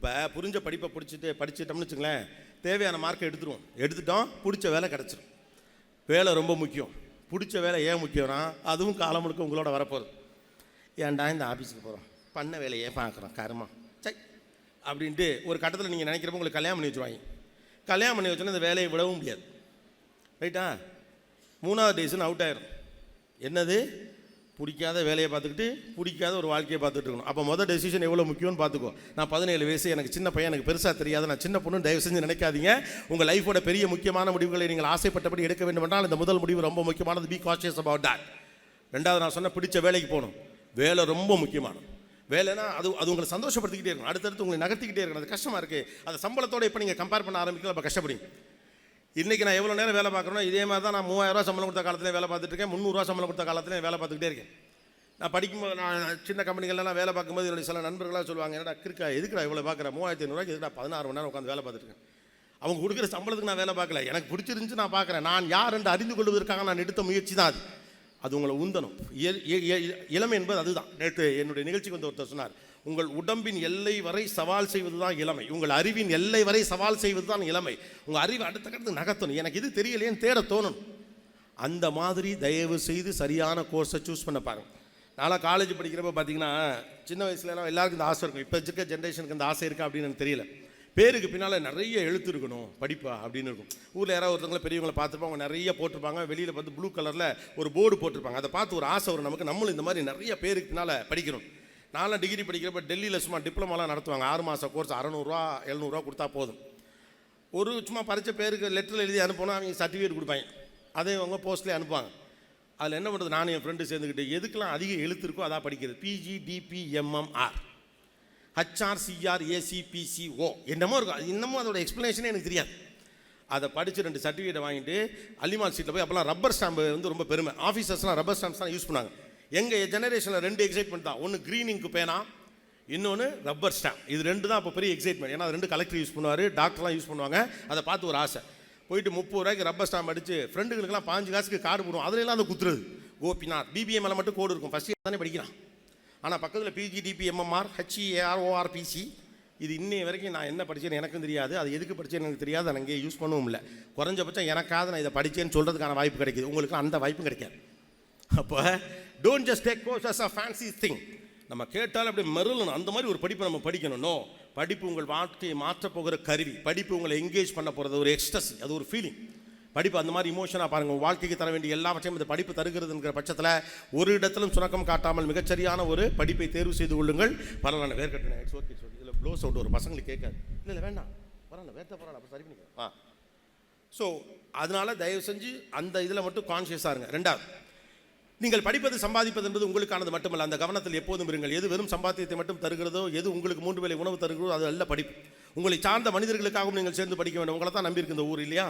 இப்போ புரிஞ்ச படிப்பை பிடிச்சிட்டு படிச்சிட்டோம்னு வச்சுங்களேன் தேவையான மார்க்கை எடுத்துருவோம். எடுத்துட்டோம் பிடிச்ச வேலை கிடச்சிரும். வேலை ரொம்ப முக்கியம். பிடிச்ச வேலை ஏன் முக்கியம்னா அதுவும் காலம் முழுக்க உங்களோட வரப்போகுது. ஏன்டா இந்த ஆஃபீஸுக்கு போகிறோம் பண்ண வேலையே பார்க்குறோம் கருமா. சை அப்படின்ட்டு ஒரு கட்டத்தில் நீங்கள் நினைக்கிறப்ப உங்களுக்கு கல்யாணம் பண்ணி வச்சுருவாங்க. கல்யாணம் பண்ணி வச்சோன்னா இந்த வேலையை விடவும் முடியாது. ரைட்டா மூணாவது டேஸ்னு அவுட் ஆயிரும். என்னது? பிடிக்காத வேலையை பார்த்துக்கிட்டு பிடிக்காத ஒரு வாழ்க்கையை பார்த்துட்டு இருக்கணும். அப்போ மொதல் டெசிஷன் எவ்வளோ முக்கியம்னு பார்த்துக்கோ. நான் பதினேழு வயசு எனக்கு சின்ன பையன் எனக்கு பெருசாக தெரியாது. நான் சின்ன பொண்ணு தயவு செஞ்சு நினைக்காதீங்க. உங்கள் லைஃபோட பெரிய முக்கியமான முடிவுகளை நீங்கள் ஆசைப்பட்டபடி எடுக்க வேண்டும் என்றால் இந்த முதல் முடிவு ரொம்ப முக்கியமானது. பி கான்ஷியஸ் அபவுட் தட் ரெண்டாவது நான் சொன்ன பிடிச்ச வேலைக்கு போகணும். வேலை ரொம்ப முக்கியமானது. வேலைனா அது அது உங்களை சந்தோஷப்படுத்திக்கிட்டே இருக்கணும். அடுத்தடுத்து உங்களை நகர்த்திக்கிட்டே இருக்கணும். அது கஷ்டமாக இருக்குது அதை சம்பளத்தோட இப்போ நீங்கள் கம்பேர் பண்ண ஆரம்பிக்கலாம் அப்போ கஷ்டப்படுங்க இன்றைக்கி நான் எவ்வளோ நேரம் வேலை பார்க்குறேனோ இதே மாதிரி தான் நான் மூவாயிரரூவா சம்பளம் கொடுத்த காலத்தில் வேலை பார்த்துட்டு இருக்கேன். முந்நூறுரூவா சம்பளம் கொடுத்த காலத்தில் வேலை பார்த்துக்கிட்டே இருக்கேன். நான் படிக்கும்போது நான் சின்ன கம்பெனிகள்லாம் வேலை பார்க்கும்போது என்னுடைய சில நண்பர்களாக சொல்லுவாங்க என்னடா கிருக்கா எதுக்குடா இவ்வளோ பார்க்குறேன் மூவாயிரத்தி ஐநூறுரூவா எதுக்குடா பதினாறு மணி நேரம் உட்காந்து வேலை பார்த்துருக்கேன் அவங்க கொடுக்குற சம்பளத்துக்கு நான் வேலை பார்க்கல. எனக்கு பிடிச்சிருந்துச்சு நான் பார்க்குறேன். நான் யார் என்று அறிந்து கொள்வதற்காக நான் எடுத்த முயற்சி தான் அது. அது உங்களை உந்தணும். இளமை என்பது அதுதான். நேற்று என்னுடைய நிகழ்ச்சிக்கு வந்து ஒருத்தர் சொன்னார் உங்கள் உடம்பின் எல்லை வரை சவால் செய்வது தான் இளமை. உங்கள் அறிவின் எல்லை வரை சவால் செய்வது தான் இளமை. உங்கள் அறிவு அடுத்த கட்டத்து நகர்த்தணும். எனக்கு இது தெரியலையேன்னு தேட தோணணும். அந்த மாதிரி தயவு செய்து சரியான கோர்ஸை சூஸ் பண்ண பாருங்க. நான்லாம் காலேஜ் படிக்கிறப்ப பார்த்தீங்கன்னா சின்ன வயசுலலாம் எல்லாருக்கும் இந்த ஆசை இருக்கும். இப்போ இருக்க ஜென்ரேஷனுக்கு இந்த ஆசை இருக்கா அப்படின்னு எனக்கு தெரியல. பேருக்கு பின்னால் நிறைய எழுத்து இருக்கணும் படிப்பா அப்படின்னு இருக்கும். ஊரில் யாராவது ஒருத்தவங்களை பெரியவங்களை பார்த்துருப்பாங்க அவங்க நிறைய போட்டிருப்பாங்க. வெளியில் பார்த்து ப்ளூ கலரில் ஒரு போர்டு போட்டிருப்பாங்க. அதை பார்த்து ஒரு ஆசை வரும். நமக்கு நம்மளும் இந்த மாதிரி நிறைய பேருக்கு பின்னால் படிக்கணும். நான்லாம் டிகிரி படிக்கிறப்ப டெல்லியில் சும்மா டிப்ளமாலாம் நடத்துவாங்க. ஆறு மாதம் கோர்ஸ் அறநூறுவா எழுநூறுவா கொடுத்தா போதும். ஒரு சும்மா பறித்த பேருக்கு லெட்டர் எழுதி அனுப்பினா அவங்க சர்டிஃபிகேட் கொடுப்பாங்க. அதே அவங்க போஸ்ட்லேயே அனுப்புவாங்க. அதில் என்ன பண்ணுறது நானும் என் ஃப்ரெண்டு சேர்ந்துக்கிட்டு எதுக்கெல்லாம் அதிக எழுத்து இருக்கோ அதான் படிக்கிறது. பிஜி டிபிஎம்எம்ஆர் ஹச்ஆர்சிஆர் ஹச்ஆர் ஏசிபிசிஓ என்னமோ இருக்கும். அது இன்னமும் அதோட எக்ஸ்ப்ளனேஷனே எனக்கு தெரியாது. அதை படித்து ரெண்டு சர்டிஃபிகேட்டை வாங்கிட்டு அலிமான் சீட்டில் போய் அப்போல்லாம் ரப்பர் ஸ்டாம்பு வந்து ரொம்ப பெருமை. ஆஃபீஸர்ஸ்லாம் ரப்பர் ஸ்டாம்ப்ஸ் தான் யூஸ் பண்ணாங்க எங்கள் ஜெனரேஷனில் ரெண்டு எக்ஸைட்மெண்ட் தான். ஒன்று க்ரீனிங்க்கு பேனா இன்னொன்று ரப்பர் ஸ்டாம்ப் இது ரெண்டு தான் அப்போ பெரிய எக்ஸைட்மெண்ட் ஏன்னா அது ரெண்டு கலெக்டர் யூஸ் பண்ணுவார் டாக்டர்லாம் யூஸ் பண்ணுவாங்க. அதை பார்த்து ஒரு ஆசை. போயிட்டு முப்பது ரூபாய்க்கு ரப்பர் ஸ்டாம்ப் அடிச்சு ஃப்ரெண்டுகளுக்கெல்லாம் பாஞ்சு காசுக்கு கார்டு போடுவோம். அதுலலாம் அதை குத்துறது. கோபிநாத் பிபிஎம் மேலே மட்டும் கோடு இருக்கும். ஃபஸ்ட் தானே படிக்கிறான். ஆனால் பக்கத்தில் பிஜிடிபி எம்எம்ஆர் ஹெச்இஏஆர்ஓஆர்பிசி இது இன்னைய வரைக்கும் நான் என்ன படித்தேன்னு எனக்கும் தெரியாது. அது எதுக்கு படித்தேன்னு எனக்கு தெரியாது. நான் இங்கே யூஸ் பண்ணவும் இல்லை. குறைஞ்சபட்சம் எனக்காவது நான் இதை படித்தேன்னு சொல்கிறதுக்கான வாய்ப்பு கிடைக்குது. உங்களுக்கு அந்த வாய்ப்பும் கிடைக்காது. அப்போ don't just take course as a fancy thing நம்ம கேட்டாலும் அப்படி மருளணும். அந்த மாதிரி ஒரு படிப்பை நம்ம படிக்கணும். நோ படிப்பு உங்கள் வாழ்க்கையை மாற்றப் போகிற கருவி. படிப்பு உங்களை எங்கேஜ் பண்ண போகிறது ஒரு எக்ஸ்ட்ரஸ் அது ஒரு ஃபீலிங் படிப்பு அந்த மாதிரி இமோஷனாக பாருங்கள் உங்கள் வாழ்க்கைக்கு தர வேண்டிய எல்லாவற்றையும் இந்த படிப்பு தருகிறதுங்கிற பட்சத்தில் ஒரு இடத்திலும் சுணக்கம் காட்டாமல் மிகச்சரியான ஒரு படிப்பை தேர்வு செய்து கொள்ளுங்கள். பரவாயில்ல வேர்க்கட்டினேன் இட்ஸ் ஓகே சொல்லி இதில் ப்ளோ சவுண்ட் ஒரு பசங்களுக்கு கேட்காது. இல்லை இல்லை வேண்டாம். பரவாயில்ல வேர்த்த பரவாயில்ல அப்போ சரி பண்ணிக்கலாம். ஆ ஸோ அதனால தயவு செஞ்சு அந்த இதில் மட்டும் கான்ஷியஸாக இருங்க. ரெண்டாவது நீங்கள் படிப்பது சம்பாதிப்பது என்பது உங்களுக்கானது மட்டுமல்ல. அந்த கவனத்தில் எப்போதும் இருங்கள். எது வெறும் சம்பாத்தியத்தை மட்டும் தருகிறதோ எது உங்களுக்கு மூன்று வேலை உணவு தருகிறதோ அது அல்ல படிப்பு. உங்களை சார்ந்த மனிதர்களுக்காகவும் நீங்கள் சேர்ந்து படிக்க வேண்டும். உங்களை தான் நம்பியிருக்கு இந்த ஊர் இல்லையா?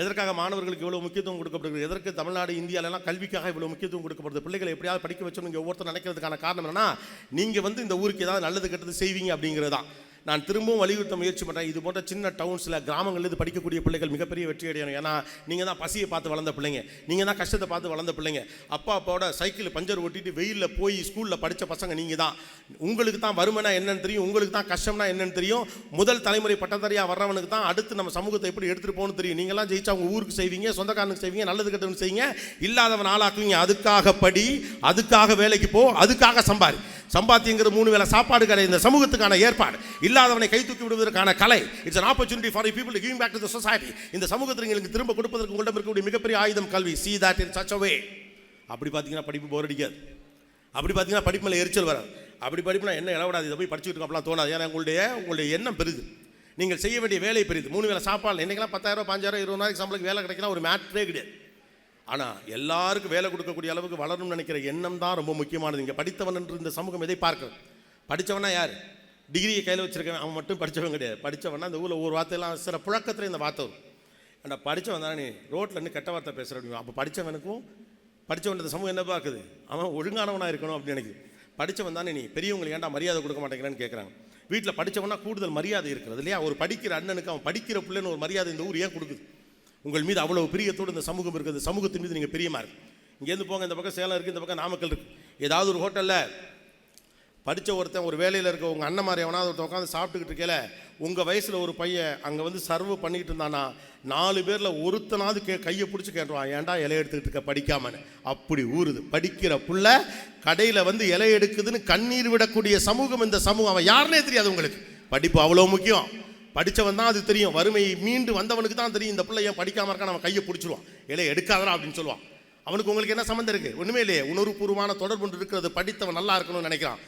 எதற்காக மாணவர்களுக்கு இவ்வளோ முக்கியத்துவம் கொடுக்கப்படுகிறது? எதற்கு தமிழ்நாடு இந்தியாவிலலாம் கல்விக்காக இவ்வளோ முக்கியத்துவம் கொடுக்கப்படுது? பிள்ளைகளை எப்படியாவது படிக்க வச்சோம் நீங்கள் ஒவ்வொருத்தர் நினைக்கிறதுக்கான காரணம் என்னன்னா நீங்கள் வந்து இந்த ஊருக்கு ஏதாவது நல்லது கெட்டது செய்வீங்க அப்படிங்கிறது தான். நான் திரும்பவும் வலியுறுத்த முயற்சி பண்ணுறேன் இது போன்ற சின்ன டவுன்ஸில் கிராமங்களில் இது படிக்கக்கூடிய பிள்ளைகள் மிகப்பெரிய வெற்றி அடையணும். ஏன்னா நீங்கள் தான் பசியை பார்த்து வளர்ந்த பிள்ளைங்க. நீங்கள் தான் கஷ்டத்தை பார்த்து வளர்ந்த பிள்ளைங்க. அப்பா அப்பாவோட சைக்கிள் பஞ்சர் ஓட்டிட்டு வெயிலில் போய் ஸ்கூலில் படித்த பசங்க நீங்கள் தான். உங்களுக்கு தான் வறுமைனா என்னன்னு தெரியும். உங்களுக்கு தான் கஷ்டம்னா என்னன்னு தெரியும். முதல் தலைமுறை பட்டதாரியாக வர்றவனுக்கு தான் அடுத்து நம்ம சமூகத்தை எப்படி எடுத்துகிட்டு போகணும்னு தெரியும். நீங்களாம் ஜெயிச்சா உங்கள் ஊருக்கு செய்வீங்க சொந்தக்காரனுக்கு செய்வீங்க நல்லது கெட்டவனுக்கு செய்வீங்க. இல்லாதவன் ஆளாக்குவீங்க. அதுக்காக படி அதுக்காக வேலைக்கு போ அதுக்காக சம்பாரி. சம்பாத்தியங்கிறது மூணு வேளை சாப்பாடு கடை இந்த சமூகத்துக்கான ஏற்பாடு. இல்லாதவனை கை தூக்கி விடுவதற்கான கலை. It's an opportunity for people people to giving back இந்த சமூகத்தில் எங்களுக்கு திரும்ப கொடுப்பதற்கு உங்களிடம் இருக்கக்கூடிய மிகப்பெரிய ஆயுதம் கல்வி. See that in such a அப்படி பார்த்தீங்கன்னா படிப்பு போர் அடிக்காது. அப்படி பார்த்தீங்கன்னா படிப்பு மேலே எரிச்சல் வராது. அப்படி படிப்புனா என்ன இளவிடாது? இதை போய் படிச்சுட்டு இருக்கோம் அப்படிலாம் தோணாது. ஏன்னா உங்களுடைய உங்களுடைய எண்ணம் பெருது நீங்கள் செய்ய வேண்டிய வேலை பெரியது. மூணு வேலை சாப்பாடு இன்றைக்கெல்லாம் பத்தாயிரம் பாஞ்சாயிரம் இருபதாயிரம் சம்பளத்துக்கு வேலை கிடைக்கலாம் ஒரு மேட்ரே கிடையாது. ஆனால் எல்லாருக்கும் வேலை கொடுக்கக்கூடிய அளவுக்கு வளரணும்னு நினைக்கிற எண்ணம் தான் ரொம்ப முக்கியமானது. இங்கே படித்தவன் என்று இந்த சமூகம் எதை பார்க்குது படித்தவனா யார்? டிகிரியை கையில் வச்சிருக்கவன் அவன் மட்டும் படித்தவன் கிடையாது. படித்தவனா இந்த ஊரில் ஒரு வார்த்தையெல்லாம் சில புழக்கத்தில் இந்த வார்த்தை வரும். ஏன்டா படித்தவன் தானே? நீ ரோட்டில் நின்று கெட்ட வார்த்தை பேசுகிற அப்போ படித்தவனுக்கும் படித்தவன் இந்த சமூகம் என்ன பார்க்குது? அவன் ஒழுங்கானவனாக இருக்கணும் அப்படின்னு நினைக்குது. படித்தவன் தானே நீ? பெரியவங்களுக்கு ஏன்டா மரியாதை கொடுக்க மாட்டேங்கிறான்னு கேட்குறாங்க வீட்டில் படித்தவனா கூடுதல் மரியாதை இருக்கிறது இல்லையா? ஒரு படிக்கிற அண்ணனுக்கு அவன் படிக்கிற பிள்ளைன்னு ஒரு மரியாதை இந்த ஊர் ஏன் கொடுக்குது? உங்கள் மீது அவ்வளவு பிரியத்தோடு இந்த சமூகம் இருக்குது. சமூகத்தின் மீது நீங்கள் பிரியமாக இருக்கு இங்கேருந்து போங்க இந்த பக்கம் சேலம் இருக்குது இந்த பக்கம் நாமக்கல் இருக்குது ஏதாவது ஒரு ஹோட்டலில் படித்த ஒருத்தன் ஒரு வேலையில் இருக்க உங்கள் அண்ணன் மாதிரி எவனாவது ஒருத்தன் உட்காந்து சாப்பிட்டுக்கிட்டு இருக்கல உங்கள் வயசில் ஒரு பையன் அங்கே வந்து சர்வ் பண்ணிக்கிட்டு இருந்தானா நாலு பேரில் ஒருத்தனாவது கே கையை பிடிச்சி கேட்டுருவான் ஏன்டா இலை எடுத்துக்கிட்டு இருக்க படிக்காமன்னு? அப்படி ஊறுது. படிக்கிற புள்ள கடையில் வந்து இலை எடுக்குதுன்னு கண்ணீர் விடக்கூடிய சமூகம் இந்த சமூகம். அவன் யாருன்னே தெரியாது உங்களுக்கு. படிப்பு அவ்வளோ முக்கியம். படித்தவன் தான் அது தெரியும். வறுமை மீண்டு வந்தவனுக்கு தான் தெரியும். இந்த பிள்ளை ஏன் படிக்காம இருக்கான்? அவன் கையை பிடிச்சிருவான். இல்லை எடுக்காதரா அப்படின்னு சொல்லுவான். அவனுக்கு உங்களுக்கு என்ன சம்மந்தம் இருக்குது ஒன்றுமே இல்லையே. உணர்வுபூர்வமான தொடர்பு ஒன்று இருக்கிறது. படித்தவன் நல்லா இருக்கணும்னு நினைக்கிறான்.